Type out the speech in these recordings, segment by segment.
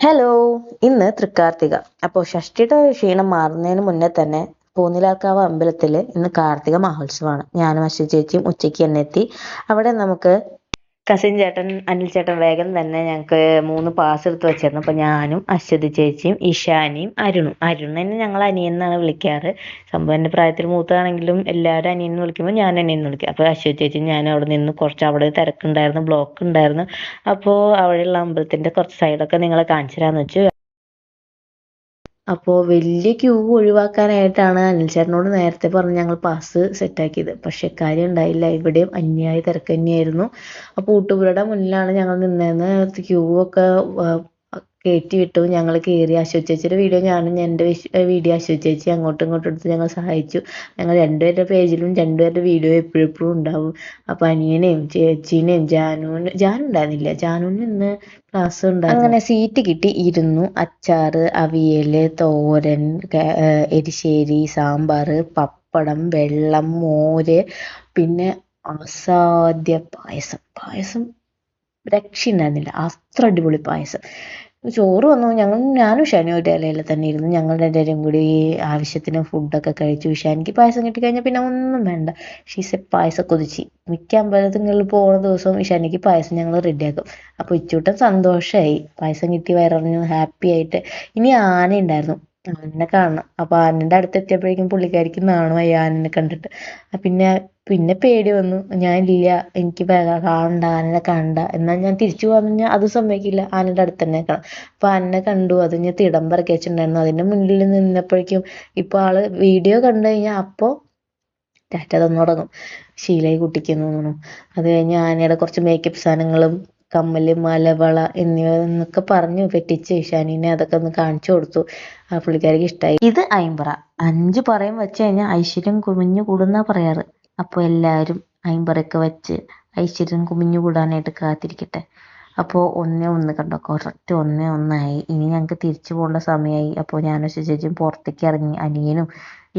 Hello ഇന്ന് തൃക്കാർത്തിക. അപ്പോൾ ഷഷ്ടിയുടെ ക്ഷീണം മാറുന്നതിന് മുന്നേ തന്നെ പൂനിലാക്കാവ് അമ്പലത്തിൽ ഇന്ന് കാർത്തിക മഹോത്സവമാണ്. ഞാനും അശ്വ ചേച്ചിയും ഉച്ചയ്ക്ക് തന്നെ എത്തി അവിടെ നമുക്ക് കസിൻ ചേട്ടൻ അനിൽ ചേട്ടൻ വേഗം തന്നെ ഞങ്ങൾക്ക് മൂന്ന് പാസ് എടുത്ത് വെച്ചിരുന്നു. അപ്പോൾ ഞാനും അശ്വതി ചേച്ചിയും ഇഷാനിയും അരുണും. അരുണിനെ ഞങ്ങൾ അനിയൻ എന്നാണ് വിളിക്കാറ്. സംഭവം പ്രായത്തിൽ മൂത്തതാണെങ്കിലും എല്ലാവരും അനിയൻ എന്ന് വിളിക്കുമ്പോൾ ഞാൻ അനിയൻ എന്ന് വിളിക്കും. അപ്പോൾ അശ്വതി ചേച്ചി ഞാൻ അവിടെ നിന്ന് കുറച്ച് അവിടെ തിരക്കുണ്ടായിരുന്നു ബ്ലോക്ക് ഉണ്ടായിരുന്നു. അപ്പോൾ അവിടെയുള്ള അമ്പലത്തിന്റെ കുറച്ച് സൈഡൊക്കെ നിങ്ങളെ കാണിച്ചു തരാമെന്ന് വെച്ചു. അപ്പോൾ വലിയ ക്യൂ ഒഴിവാക്കാനായിട്ടാണ് അനിൽ ചേട്ടനോട് നേരത്തെ പറഞ്ഞ് ഞങ്ങൾ പാസ് സെറ്റാക്കിയത് പക്ഷെ കാര്യം ഉണ്ടായില്ല. ഇവിടെയും അന്യായ തിരക്ക് തന്നെയായിരുന്നു. അപ്പോൾ ഊട്ടുപുരയുടെ മുന്നിലാണ് ഞങ്ങൾ നിന്നതെന്ന് ക്യൂ ഒക്കെ കയറ്റി വിട്ടു. ഞങ്ങൾ കയറി അശ്വതി ചേച്ചിയുടെ വീഡിയോ ഞാനും എന്റെ വീഡിയോ അശോക് ചേച്ചി അങ്ങോട്ടും ഇങ്ങോട്ടും എടുത്ത് ഞങ്ങൾ സഹായിച്ചു. ഞങ്ങൾ രണ്ടുപേരുടെ പേജിലും രണ്ടുപേരുടെ വീഡിയോ എപ്പോഴും ഉണ്ടാവും. അപ്പൊ അനിയനെയും ചേച്ചീനെയും ജാനുവിന് ജാനു ഉണ്ടായിരുന്നില്ല. ജാനുവിന് ഇന്ന് ക്ലാസ് ഉണ്ടായിരുന്നു. അങ്ങനെ സീറ്റ് കിട്ടി. ഇരുന്നു അച്ചാറ് അവിയൽ തോരൻ എരിശ്ശേരി സാമ്പാർ പപ്പടം വെള്ളം മോര് പിന്നെ അസാധ്യ പായസം. പായസം രക്ഷയുണ്ടായിരുന്നില്ല അത്ര അടിപൊളി പായസം. ചോറ് വന്നു ഞങ്ങൾ ഞാനും ഷാനും ഒരു തന്നെ ഇരുന്നു. ഞങ്ങളുടെ രണ്ടുപേരും കൂടി ആവശ്യത്തിന് ഫുഡൊക്കെ കഴിച്ചു. ഷാനിക്ക് പായസം കിട്ടിക്കഴിഞ്ഞാൽ പിന്നെ ഒന്നും വേണ്ട. ഷീസ് പായസം കൊതിച്ച്. മിക്ക അമ്പലത്തിങ്ങളിൽ പോകുന്ന ദിവസവും ഷാനിക്ക് പായസം ഞങ്ങൾ റെഡിയാക്കും അപ്പോൾ ഇച്ചൂട്ടൻ സന്തോഷമായി പായസം കിട്ടി വയറിഞ്ഞു ഹാപ്പി ആയിട്ട്. ഇനി ആന ഉണ്ടായിരുന്നു ആനനെ കാണണം. അപ്പൊ ആനന്റെ അടുത്ത് എത്തിയപ്പോഴേക്കും പുള്ളിക്കാരിക്ക് നാണമായി ആനനെ കണ്ടിട്ട്. പിന്നെ പിന്നെ പേടി വന്നു. ഞാൻ ഇല്ല എനിക്ക് കാണണ്ട ആനനെ കാണണ്ട എന്നാൽ ഞാൻ തിരിച്ചു പറഞ്ഞാൽ അത് സമ്മതിക്കില്ല. ആനയുടെ അടുത്ത് തന്നെ കാണാം. അപ്പൊ ആനനെ കണ്ടു. അത് ഞാൻ തിടമ്പറക്കി വെച്ചിട്ടുണ്ടായിരുന്നു അതിന്റെ മുന്നിൽ നിന്നപ്പോഴേക്കും ഇപ്പൊ ആൾ വീഡിയോ കണ്ടു കഴിഞ്ഞാൽ അപ്പോ ടാറ്റ തന്നു തുടങ്ങും ശീലായി കുട്ടിക്ക് തോന്നുന്നു. അത് കഴിഞ്ഞ് ആനയുടെ കുറച്ച് മേക്കപ്പ് സാധനങ്ങളും കമ്മൽ മാല വള എന്നിവ എന്നൊക്കെ പറഞ്ഞു പെട്ടിച്ച് ഇഷാനിനെ അതൊക്കെ ഒന്ന് കാണിച്ചു കൊടുത്തു. ആ പുള്ളിക്കാരിക്ക് ഇഷ്ടമായി ഇത് അയിമ്പറ അഞ്ച് പറയും വെച്ച് കഴിഞ്ഞാൽ ഐശ്വര്യം കുമിഞ്ഞു കൂടുന്ന പറയാറ്. അപ്പോൾ എല്ലാവരും അയിമ്പറയൊക്കെ വെച്ച് ഐശ്വര്യം കുമിഞ്ഞു കൂടാനായിട്ട് കാത്തിരിക്കട്ടെ. അപ്പോൾ ഒന്നേ ഒന്ന് കണ്ടോ കറക്റ്റ് ഒന്നേ ഒന്നായി. ഇനി ഞങ്ങൾക്ക് തിരിച്ചു പോകേണ്ട സമയമായി അപ്പോൾ ഞാനും ചേച്ചിയും പുറത്തേക്ക് ഇറങ്ങി അനിയനും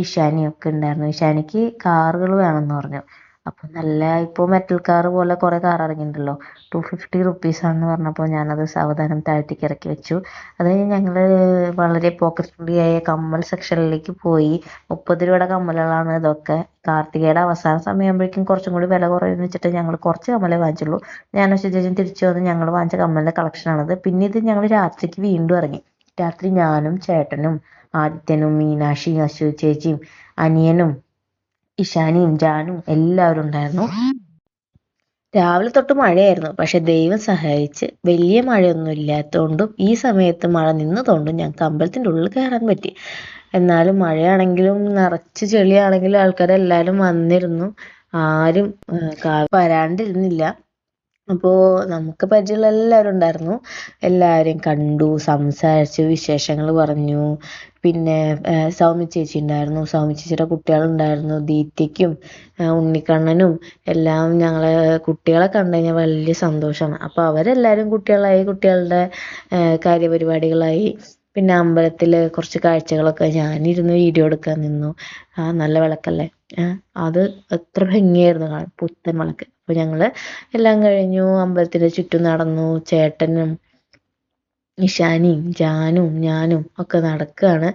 ഇഷാനിയും ഒക്കെ ഉണ്ടായിരുന്നു. ഇഷാനിക്ക് കാറുകൾ വേണമെന്ന് പറഞ്ഞു. അപ്പോൾ നല്ല ഇപ്പോൾ മെറ്റൽ കാർ പോലെ കുറേ കാർ ഇറങ്ങിയിട്ടുണ്ടല്ലോ ടു ഫിഫ്റ്റി റുപ്പീസാണെന്ന് പറഞ്ഞപ്പോൾ ഞാനത് സാവധാനം താഴ്ത്തിക്ക് ഇറക്കി വെച്ചു. അത് കഴിഞ്ഞ് ഞങ്ങൾ വളരെ പോക്കറ്റ് ഫ്രണ്ട്ലി ആയ കമ്മൽ സെക്ഷനിലേക്ക് പോയി. മുപ്പത് രൂപയുടെ കമ്മലുകളാണ് ഇതൊക്കെ. കാർത്തികയുടെ അവസാന സമയമാകുമ്പോഴേക്കും കുറച്ചും കൂടി വില കുറയുമെന്ന് വെച്ചിട്ട് ഞങ്ങൾ കുറച്ച് കമ്മലേ വാങ്ങിച്ചുള്ളൂ. ഞാൻ ശുചേച്ചൻ തിരിച്ചു വന്ന് ഞങ്ങൾ വാങ്ങിച്ച കമ്മലിന്റെ കളക്ഷനാണത് പിന്നെ ഇത് ഞങ്ങൾ രാത്രിക്ക് വീണ്ടും ഇറങ്ങി രാത്രി ഞാനും ചേട്ടനും ആദിത്യനും മീനാക്ഷി അശു ചേച്ചിയും അനിയനും ഇഷാനിയും ജാനും എല്ലാവരും ഉണ്ടായിരുന്നു. രാവിലെ തൊട്ട് മഴയായിരുന്നു. പക്ഷെ ദൈവം സഹായിച്ച് വലിയ മഴയൊന്നും ഇല്ലാത്തതുകൊണ്ടും ഈ സമയത്ത് മഴ നിന്നതുകൊണ്ടും ഞങ്ങൾക്ക് അമ്പലത്തിന്റെ ഉള്ളിൽ കയറാൻ പറ്റി. എന്നാലും മഴയാണെങ്കിലും നിറച്ച് ചെളിയാണെങ്കിലും ആൾക്കാരെല്ലാവരും വന്നിരുന്നു. ആരും വരാണ്ടിരുന്നില്ല. അപ്പോൾ നമുക്ക് പരിചയമുള്ള എല്ലാവരും ഉണ്ടായിരുന്നു. എല്ലാവരെയും കണ്ടു സംസാരിച്ചു വിശേഷങ്ങൾ പറഞ്ഞു. പിന്നെ സൗമ്യ ചേച്ചി ഉണ്ടായിരുന്നു. സൗമ്യ ചേച്ചിയുടെ കുട്ടികളുണ്ടായിരുന്നു. ദീപ്തിക്കും ഉണ്ണിക്കണ്ണനും എല്ലാം ഞങ്ങളെ കുട്ടികളെ കണ്ടു കഴിഞ്ഞാൽ വലിയ സന്തോഷമാണ്. അപ്പോൾ അവരെല്ലാവരും കുട്ടികളായി കുട്ടികളുടെ കാര്യപരിപാടികളായി. പിന്നെ അമ്പലത്തിൽ കുറച്ച് കാഴ്ചകളൊക്കെ ഞാനിരുന്ന് വീഡിയോ എടുക്കാൻ നിന്നു. ആ നല്ല വിളക്കല്ലേ? അത് എത്ര ഭംഗിയായിരുന്നു കാണാൻ. പുത്തൻ വിളക്ക്. അപ്പോൾ ഞങ്ങൾ എല്ലാം കഴിഞ്ഞു അമ്പലത്തിന്റെ ചുറ്റും നടന്നു ചേട്ടനും ഇഷാനിയും ജാനും ഞാനും ഒക്കെ നടക്കുകയാണ്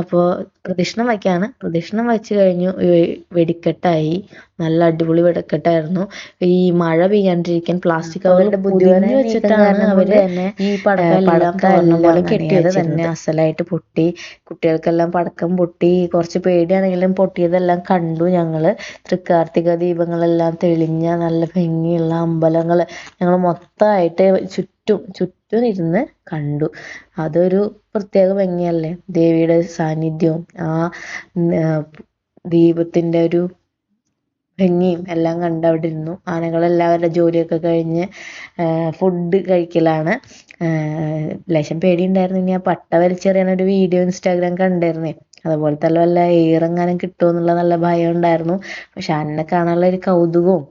അപ്പോൾ പ്രദക്ഷിണം വയ്ക്കുകയാണ് പ്രദക്ഷിണം വെച്ച് കഴിഞ്ഞു വെടിക്കെട്ടായി. നല്ല അടിപൊളി വെടിക്കെട്ടായിരുന്നു. ഈ മഴ പെയ്യാണ്ടിരിക്കാൻ പ്ലാസ്റ്റിക് അവരുടെ ബുദ്ധിമുട്ട് വെച്ചിട്ടാണ് അവർ തന്നെ ഈ പടക്കം കെട്ടിയത് തന്നെ അസലായിട്ട് പൊട്ടി കുട്ടികൾക്കെല്ലാം പടക്കം പൊട്ടി കുറച്ച് പേടിയാണെങ്കിലും പൊട്ടിയതെല്ലാം കണ്ടു ഞങ്ങൾ. തൃക്കാർത്തിക ദീപങ്ങളെല്ലാം തെളിഞ്ഞ നല്ല ഭംഗിയുള്ള അമ്പലങ്ങൾ ഞങ്ങൾ മൊത്തമായിട്ട് ചുറ്റും ചുറ്റും ഇരുന്ന് കണ്ടു. അതൊരു പ്രത്യേക ഭംഗിയല്ലേ? ദേവിയുടെ സാന്നിധ്യവും ആ ദീപത്തിന്റെ ഒരു ഭംഗിയും എല്ലാം കണ്ട് അവിടെ ഇരുന്നു. ആനകളെല്ലാവരുടെ ജോലിയൊക്കെ കഴിഞ്ഞ് ഫുഡ് കഴിക്കലാണ്. ലേശം പേടിയുണ്ടായിരുന്നു. ഇനി ആ പട്ട വലിച്ചെറിയാൻ ഒരു വീഡിയോ ഇൻസ്റ്റാഗ്രാം കണ്ടായിരുന്നേ തന്നെ വല്ല എയറെങ്ങാനും കിട്ടുമോ എന്നുള്ള നല്ല ഭയം ഉണ്ടായിരുന്നു. പക്ഷെ അന്നെ കാണാനുള്ള ഒരു കൗതുകവും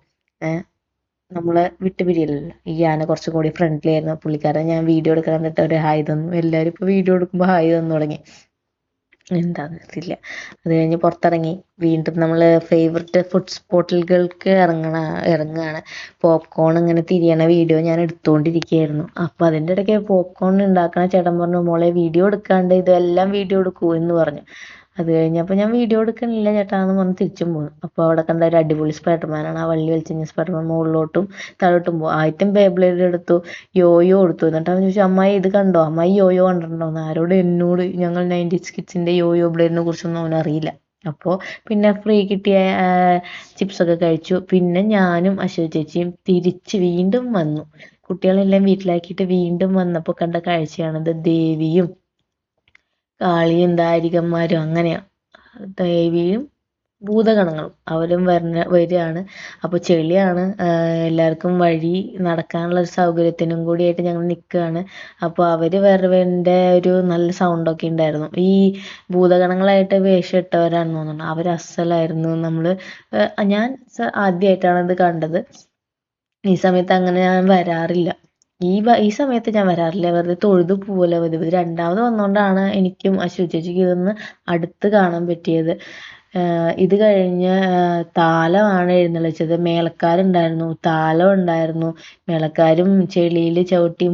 നമ്മളെ വിട്ടുപിരിയലല്ലോ ഈ ആന കുറച്ചും കൂടി ഫ്രണ്ട്ലി ആയിരുന്നു. പുള്ളിക്കാരൻ ഞാൻ വീഡിയോ എടുക്കാൻ എന്നിട്ട് ഒരു ഹായ് തന്നു. എല്ലാവരും ഇപ്പോൾ വീഡിയോ എടുക്കുമ്പോൾ ഹായ് തന്നു തുടങ്ങി. എന്താന്ന് അറിയില്ല. അത് കഴിഞ്ഞ് പുറത്തിറങ്ങി. വീണ്ടും നമ്മൾ ഫേവററ്റ് ഫുഡ് സ്പോട്ടുകൾക്ക് ഇറങ്ങണ ഇറങ്ങുകയാണ്. പോപ്കോൺ ഇങ്ങനെ തിരിയണ വീഡിയോ ഞാൻ എടുത്തുകൊണ്ടിരിക്കുകയായിരുന്നു അപ്പോൾ അതിന്റെ ഇടയ്ക്ക് പോപ്കോൺ ഉണ്ടാക്കണ ചേട്ടൻ പറഞ്ഞു മോളെ വീഡിയോ എടുക്കാണ്ട് ഇതെല്ലാം വീഡിയോ എടുക്കൂ എന്ന് പറഞ്ഞു. അത് കഴിഞ്ഞപ്പോൾ ഞാൻ വീഡിയോ എടുക്കണില്ല ചേട്ടാ എന്ന് പറഞ്ഞ് തിരിച്ചും പോന്നു. അപ്പോൾ അവിടെ കണ്ട ഒരു അടിപൊളി സ്പൈഡർമാനാണ് ആ വള്ളി വലിച്ചിഞ്ഞ സ്പൈഡർമാൻ മുകളിലോട്ടും താഴോട്ടും പോകും ആദ്യം ബേബ്ലേഡ് എടുത്തു യോയോ എടുത്തു. എന്നിട്ട് അവൻ ചോദിച്ചു അമ്മായി ഇത് കണ്ടോ? അമ്മായി യോയോ കണ്ടിട്ടുണ്ടോ? എന്ന്. ആരോട് എന്നോട് ഞങ്ങൾ നയന്റീസ് കിഡ്സിന്റെ യോയോ ബ്ലേഡിനെ കുറിച്ചൊന്നും അവനറിയില്ല അപ്പോൾ പിന്നെ ഫ്രീ കിട്ടിയ ചിപ്സ് ഒക്കെ കഴിച്ചു. പിന്നെ ഞാനും അശോക് ചേച്ചിയും തിരിച്ച് വീണ്ടും വന്നു. കുട്ടികളെല്ലാം വീട്ടിലാക്കിയിട്ട് വീണ്ടും വന്നപ്പോൾ കണ്ട കാഴ്ചയാണിത് ദേവിയും കാളിയും ദാരികന്മാരും അങ്ങനെയാ. ദേവിയും ഭൂതഗണങ്ങളും. അവരും വരണ വരികയാണ്. അപ്പോൾ ചെളിയാണ് എല്ലാവർക്കും വഴി നടക്കാനുള്ള ഒരു സൗകര്യത്തിനും കൂടിയായിട്ട് ഞങ്ങൾ നിൽക്കുകയാണ് അപ്പോൾ അവർ വരവേന്റെ ഒരു നല്ല സൗണ്ടൊക്കെ ഉണ്ടായിരുന്നു. ഈ ഭൂതഗണങ്ങളായിട്ട് വേഷം ഇട്ടവരാണെന്ന് തോന്നുന്നു. അവർ അസലായിരുന്നു നമ്മൾ ഞാൻ ആദ്യമായിട്ടാണ് ഇത് കണ്ടത്. ഈ സമയത്ത് അങ്ങനെ ഞാൻ വരാറില്ല. ഈ ഈ സമയത്ത് ഞാൻ വരാറില്ല. വെറുതെ തൊഴുതു പോവല. പതിവ് രണ്ടാമത് വന്നുകൊണ്ടാണ് എനിക്കും അശ്വതി ചേച്ചിക്കും ഇതൊന്ന് അടുത്ത് കാണാൻ പറ്റിയത്. ഇത് കഴിഞ്ഞ് താലമാണ് എഴുന്നള്ളിച്ചത്. മേളക്കാരുണ്ടായിരുന്നു. താലം ഉണ്ടായിരുന്നു. മേളക്കാരും ചെളിയിൽ ചെളി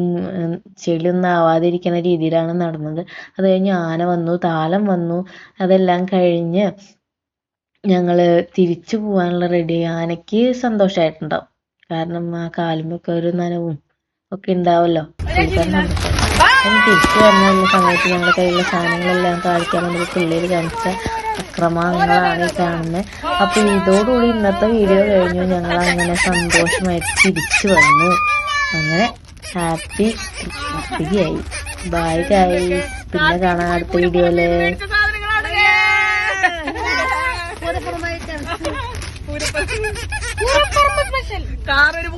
ചെളിയൊന്നും ആവാതിരിക്കുന്ന രീതിയിലാണ് നടന്നത്. അത് കഴിഞ്ഞ് ആന വന്നു താലം വന്നു. അതെല്ലാം കഴിഞ്ഞ് ഞങ്ങൾ തിരിച്ചു പോകാനുള്ള റെഡി ആനയ്ക്ക് സന്തോഷമായിട്ടുണ്ടാവും കാരണം ആ കാലുമൊക്കെ ഒരു നനവും. ഒക്കെ ഉണ്ടാവല്ലോ തിരിച്ചു വന്നുള്ള സമയത്ത് ഞങ്ങളുടെ കയ്യിലുള്ള സാധനങ്ങളെല്ലാം കാണിക്കാൻ വേണ്ടി പുള്ളിയിൽ കാണിച്ച അക്രമങ്ങളാണ് ഈ കാണുന്നത് അപ്പൊ ഇതോടുകൂടി ഇന്നത്തെ വീഡിയോ കഴിഞ്ഞു. ഞങ്ങൾ അങ്ങനെ സന്തോഷമായിട്ട് തിരിച്ചു വന്നു. അങ്ങനെ ഹാപ്പി ഹാപ്പിയായി ബൈ ഗൈസ് പിന്നെ കാണാം അടുത്ത വീഡിയോയിൽ. കാറൊരു